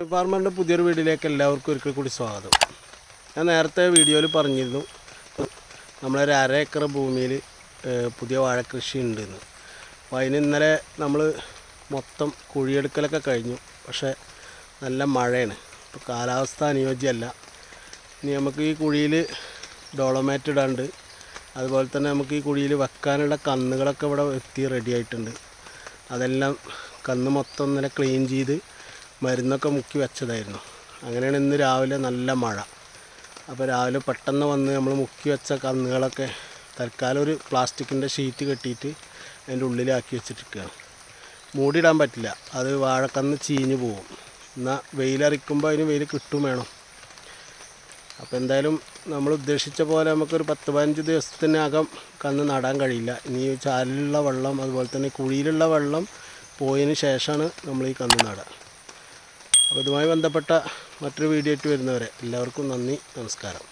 ഫാർമറിന്റെ പുതിയൊരു വീഡിയോയിലേക്ക് എല്ലാവർക്കും ഒരിക്കൽ കൂടി സ്വാഗതം. ഞാൻ നേരത്തെ വീഡിയോയിൽ പറഞ്ഞിരുന്നു നമ്മളൊരു അര ഏക്കർ ഭൂമിയിൽ പുതിയ വാഴ കൃഷി ഉണ്ടെന്ന്. അപ്പോൾ അതിന് ഇന്നലെ നമ്മൾ മൊത്തം കുഴിയെടുക്കലൊക്കെ കഴിഞ്ഞു പക്ഷേ നല്ല മഴയാണ്. ഇപ്പോൾ കാലാവസ്ഥ അനുയോജ്യമല്ല. ഇനി നമുക്ക് ഈ കുഴിയിൽ ഡോളോമാറ്റ് ഇടാണ്ട് അതുപോലെ തന്നെ നമുക്ക് ഈ കുഴിയിൽ വെക്കാനുള്ള കന്നുകളൊക്കെ ഇവിടെ എത്തി റെഡി ആയിട്ടുണ്ട്. അതെല്ലാം കന്ന് മൊത്തം ഇന്നലെ ക്ലീൻ ചെയ്ത് മരുന്നൊക്കെ മുക്കി വെച്ചതായിരുന്നു. അങ്ങനെയാണ് ഇന്ന് രാവിലെ നല്ല മഴ. അപ്പോൾ രാവിലെ പെട്ടെന്ന് വന്ന് നമ്മൾ മുക്കി വെച്ച കന്നുകളൊക്കെ തൽക്കാലം ഒരു പ്ലാസ്റ്റിക്കിന്റെ ഷീറ്റ് കെട്ടിയിട്ട് അതിന്റെ ഉള്ളിലാക്കി വെച്ചിട്ടിരിക്കുകയാണ്. മൂടിയിടാൻ പറ്റില്ല. അത് വാഴക്കന്ന് ചീഞ്ഞ് പോകും എന്നാൽ വെയിലറിക്കുമ്പോൾ അതിന് വെയിൽ കിട്ടും വേണം. അപ്പോൾ എന്തായാലും നമ്മൾ ഉദ്ദേശിച്ച പോലെ നമുക്കൊരു പത്ത് പതിനഞ്ച് ദിവസത്തിനകം കന്ന് നടാൻ കഴിയില്ല. ഇനി ചാലിലുള്ള വെള്ളം അതുപോലെ തന്നെ കുഴിയിലുള്ള വെള്ളം പോയതിന് ശേഷമാണ് നമ്മൾ ഈ കന്ന് നടുക. അപ്പോൾ ഇതുമായി ബന്ധപ്പെട്ട മറ്റൊരു വീഡിയോ ആയിട്ട് വരുന്നവരെ എല്ലാവർക്കും നന്ദി നമസ്കാരം.